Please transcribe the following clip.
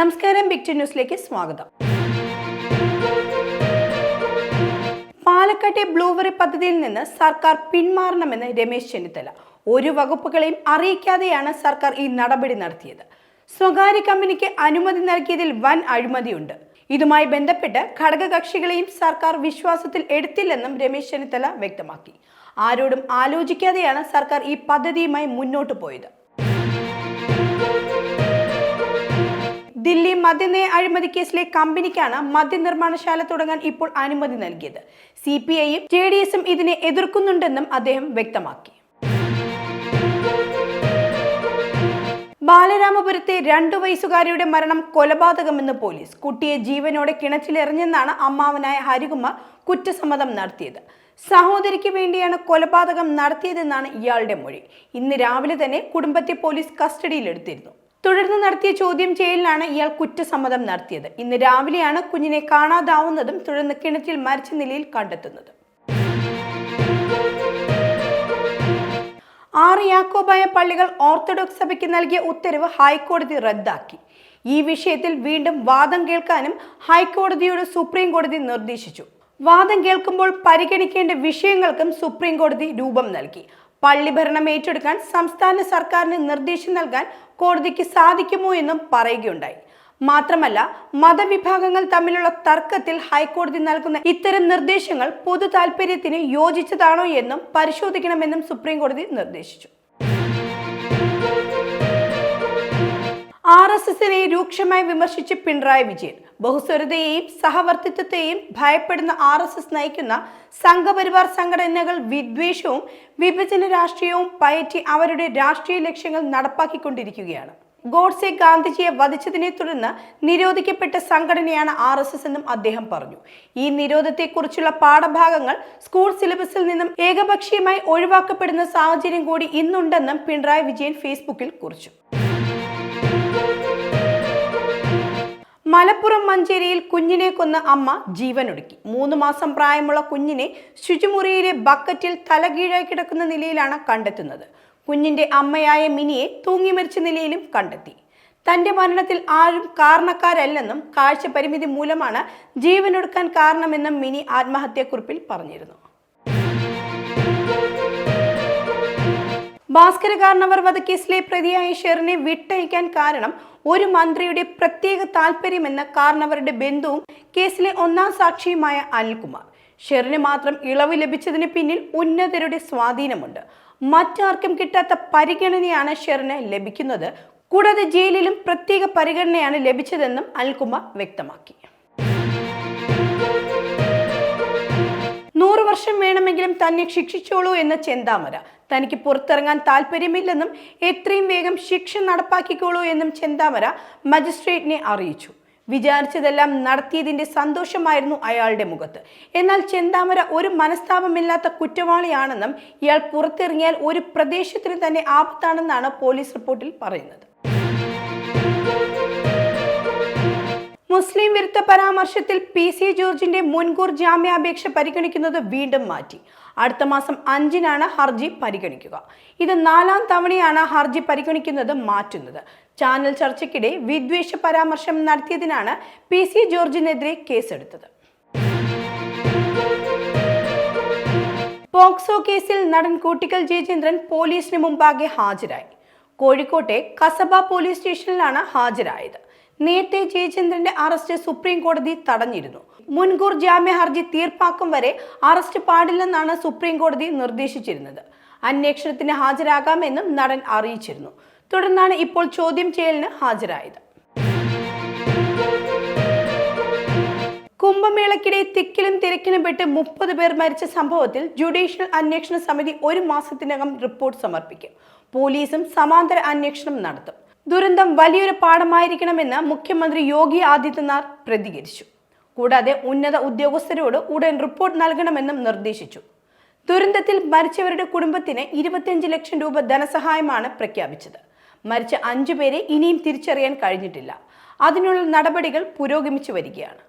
നമസ്കാരം big to ന്യൂസിലേക്ക് സ്വാഗതം. പാലക്കാട്ടെ ബ്ലൂവറി പദ്ധതിയിൽ നിന്ന് സർക്കാർ പിന്മാറണമെന്ന് രമേശ് ചെന്നിത്തല. ഒരു വകുപ്പുകളെയും അറിയിക്കാതെയാണ് സർക്കാർ ഈ നടപടി നടത്തിയത്. സ്വകാര്യ കമ്പനിക്ക് അനുമതി നൽകിയതിൽ വൻ അഴിമതിയുണ്ട്. ഇതുമായി ബന്ധപ്പെട്ട് ഘടകകക്ഷികളെയും സർക്കാർ വിശ്വാസത്തിൽ എടുത്തില്ലെന്നും രമേശ് ചെന്നിത്തല വ്യക്തമാക്കി. ആരോടും ആലോചിക്കാതെയാണ് സർക്കാർ ഈ പദ്ധതിയുമായി മുന്നോട്ട് പോയത്. ദില്ലി മദ്യനയ അഴിമതി കേസിലെ കമ്പനിക്കാണ് മദ്യനിർമ്മാണശാല തുടങ്ങാൻ ഇപ്പോൾ അനുമതി നൽകിയത്. സി പി ഐയും ജെ ഡി എസും ഇതിനെ എതിർക്കുന്നുണ്ടെന്നും അദ്ദേഹം വ്യക്തമാക്കി. ബാലരാമപുരത്തെ രണ്ടു വയസ്സുകാരിയുടെ മരണം കൊലപാതകമെന്ന് പോലീസ്. കുട്ടിയെ ജീവനോടെ കിണറ്റിലെറിഞ്ഞെന്നാണ് അമ്മാവനായ ഹരികുമാർ കുറ്റസമ്മതം നടത്തിയത്. സഹോദരിക്ക് വേണ്ടിയാണ് കൊലപാതകം നടത്തിയതെന്നാണ് ഇയാളുടെ മൊഴി. ഇന്ന് രാവിലെ തന്നെ കുടുംബത്തെ പോലീസ് കസ്റ്റഡിയിലെടുത്തിരുന്നു. തുടർന്ന് നടത്തിയ ചോദ്യം ചെയ്യലിലാണ് ഇയാൾ കുറ്റസമ്മതം നടത്തിയത്. ഇന്ന് രാവിലെയാണ് കുഞ്ഞിനെ കാണാതാവുന്നതും തുടർന്ന് കിണറ്റിൽ മരിച്ച നിലയിൽ കണ്ടെത്തുന്നത്. ആറ് യാക്കോബായ പള്ളികൾ ഓർത്തഡോക്സ് സഭയ്ക്ക് നൽകിയ ഉത്തരവ് ഹൈക്കോടതി റദ്ദാക്കി. ഈ വിഷയത്തിൽ വീണ്ടും വാദം കേൾക്കാനും ഹൈക്കോടതിയോട് സുപ്രീം കോടതി നിർദ്ദേശിച്ചു. വാദം കേൾക്കുമ്പോൾ പരിഗണിക്കേണ്ട വിഷയങ്ങൾക്കും സുപ്രീം കോടതി രൂപം നൽകി. പള്ളി ഭരണം ഏറ്റെടുക്കാൻ സംസ്ഥാന സർക്കാരിന് നിർദ്ദേശം നൽകാൻ കോടതിക്ക് സാധിക്കുമോ എന്നും പറയുകയുണ്ടായി. മാത്രമല്ല മതവിഭാഗങ്ങൾ തമ്മിലുള്ള തർക്കത്തിൽ ഹൈക്കോടതി നൽകുന്ന ഇത്തരം നിർദ്ദേശങ്ങൾ പൊതു താൽപര്യത്തിന് യോജിച്ചതാണോ എന്നും പരിശോധിക്കണമെന്നും സുപ്രീം കോടതി നിർദ്ദേശിച്ചു. ആർ എസ് എസിനെ രൂക്ഷമായി വിമർശിച്ച് പിണറായി വിജയൻ. ബഹുസ്വരതയെയും സഹവർത്തിത്വത്തെയും ഭയപ്പെടുന്ന ആർ എസ് എസ് നയിക്കുന്ന സംഘപരിവാർ സംഘടനകൾ വിദ്വേഷവും വിഭജന രാഷ്ട്രീയവും പയറ്റി അവരുടെ രാഷ്ട്രീയ ലക്ഷ്യങ്ങൾ നടപ്പാക്കിക്കൊണ്ടിരിക്കുകയാണ്. ഗോഡ്സെ ഗാന്ധിജിയെ വധിച്ചതിനെ തുടർന്ന് നിരോധിക്കപ്പെട്ട സംഘടനയാണ് ആർ എസ് എസ് എന്നും അദ്ദേഹം പറഞ്ഞു. ഈ നിരോധത്തെക്കുറിച്ചുള്ള പാഠഭാഗങ്ങൾ സ്കൂൾ സിലബസിൽ നിന്നും ഏകപക്ഷീയമായി ഒഴിവാക്കപ്പെടുന്ന സാഹചര്യം കൂടി ഇന്നുണ്ടെന്നും പിണറായി വിജയൻ ഫേസ്ബുക്കിൽ കുറിച്ചു. മലപ്പുറം മഞ്ചേരിയിൽ കുഞ്ഞിനെ കൊന്ന അമ്മ ജീവനൊടുക്കി. മൂന്ന് മാസം പ്രായമുള്ള കുഞ്ഞിനെ ശുചിമുറിയിലെ ബക്കറ്റിൽ തലകീഴായി കിടക്കുന്ന നിലയിലാണ് കണ്ടെത്തുന്നത്. കുഞ്ഞിന്റെ അമ്മയായ മിനിയെ തൂങ്ങി മരിച്ച നിലയിലും കണ്ടെത്തി. തന്റെ മരണത്തിൽ ആരും കാരണക്കാരല്ലെന്നും കാഴ്ച പരിമിതി മൂലമാണ് ജീവനൊടുക്കാൻ കാരണമെന്നും മിനി ആത്മഹത്യാക്കുറിപ്പിൽ പറഞ്ഞിരുന്നു. ഭാസ്കര കാരണവർ വധക്കേസിലെ പ്രതിയായ ഷെറിനെ വിട്ടയക്കാൻ കാരണം ഒരു മന്ത്രിയുടെ പ്രത്യേക താല്പര്യമെന്ന കാരണവരുടെ ബന്ധുവും കേസിലെ ഒന്നാം സാക്ഷിയുമായ അനിൽകുമാർ. ഷെറിന് മാത്രം ഇളവ് ലഭിച്ചതിന് പിന്നിൽ ഉന്നതരുടെ സ്വാധീനമുണ്ട്. മറ്റാർക്കും കിട്ടാത്ത പരിഗണനയാണ് ഷെറിന് ലഭിക്കുന്നത്. കൂടാതെ ജയിലിലും പ്രത്യേക പരിഗണനയാണ് ലഭിച്ചതെന്നും അനിൽകുമാർ വ്യക്തമാക്കി. നൂറ് വർഷം വേണമെങ്കിലും തന്നെ ശിക്ഷിച്ചോളൂ എന്ന ചെന്താമര. തനിക്ക് പുറത്തിറങ്ങാൻ താല്പര്യമില്ലെന്നും എത്രയും വേഗം ശിക്ഷ നടപ്പാക്കിക്കോളൂ എന്നും ചെന്താമര മജിസ്ട്രേറ്റിനെ അറിയിച്ചു. വിചാരിച്ചതെല്ലാം നടത്തിയതിന്റെ സന്തോഷമായിരുന്നു അയാളുടെ മുഖത്ത്. എന്നാൽ ചെന്താമര ഒരു മനസ്താപമില്ലാത്ത കുറ്റവാളിയാണെന്നും ഇയാൾ പുറത്തിറങ്ങിയാൽ ഒരു പ്രദേശത്തിന് തന്നെ ആപത്താണെന്നാണ് പോലീസ് റിപ്പോർട്ടിൽ പറയുന്നത്. മുസ്ലിം വിരുദ്ധ പരാമർശത്തിൽ പി സി ജോർജിന്റെ മുൻകൂർ ജാമ്യാപേക്ഷ പരിഗണിക്കുന്നത് വീണ്ടും മാറ്റി. അടുത്ത മാസം അഞ്ചിനാണ് ഹർജി പരിഗണിക്കുക. ഇത് നാലാം തവണയാണ് ഹർജി പരിഗണിക്കുന്നത് മാറ്റുന്നത്. ചാനൽ ചർച്ചയ്ക്കിടെ വിദ്വേഷ പരാമർശം നടത്തിയതിനാണ് പി സി ജോർജിനെതിരെ കേസെടുത്തത്. പോക്സോ കേസിൽ നടൻ കൂട്ടിക്കൽ ജയചന്ദ്രൻ പോലീസിന് മുമ്പാകെ ഹാജരായി. കോഴിക്കോട്ടെ കസബ പോലീസ് സ്റ്റേഷനിലാണ് ഹാജരായത്. നേരത്തെ ജയചന്ദ്രന്റെ അറസ്റ്റ് സുപ്രീം കോടതി തടഞ്ഞിരുന്നു. മുൻകൂർ ജാമ്യ ഹർജി തീർപ്പാക്കും വരെ അറസ്റ്റ് പാടില്ലെന്നാണ് സുപ്രീം കോടതി നിർദ്ദേശിച്ചിരുന്നത്. അന്വേഷണത്തിന് ഹാജരാകാമെന്നും നടൻ അറിയിച്ചിരുന്നു. തുടർന്നാണ് ഇപ്പോൾ ചോദ്യം ചെയ്യലിന് ഹാജരായത്. കുംഭമേളക്കിടെ തിക്കിലും തിരക്കിലും പെട്ട് മുപ്പത് പേർ മരിച്ച സംഭവത്തിൽ ജുഡീഷ്യൽ അന്വേഷണ സമിതി ഒരു മാസത്തിനകം റിപ്പോർട്ട് സമർപ്പിക്കും. പോലീസും സമാന്തര അന്വേഷണം നടത്തും. ദുരന്തം വലിയൊരു പാഠമായിരിക്കണമെന്ന് മുഖ്യമന്ത്രി യോഗി ആദിത്യനാഥ് പ്രതികരിച്ചു. കൂടാതെ ഉന്നത ഉദ്യോഗസ്ഥരോട് ഉടൻ റിപ്പോർട്ട് നൽകണമെന്നും നിർദ്ദേശിച്ചു. ദുരന്തത്തിൽ മരിച്ചവരുടെ കുടുംബത്തിന് ഇരുപത്തിയഞ്ച് ലക്ഷം രൂപ ധനസഹായമാണ് പ്രഖ്യാപിച്ചത്. മരിച്ച അഞ്ചു പേരെ ഇനിയും തിരിച്ചറിയാൻ കഴിഞ്ഞിട്ടില്ല. അതിനുള്ള നടപടികൾ പുരോഗമിച്ചു വരികയാണ്.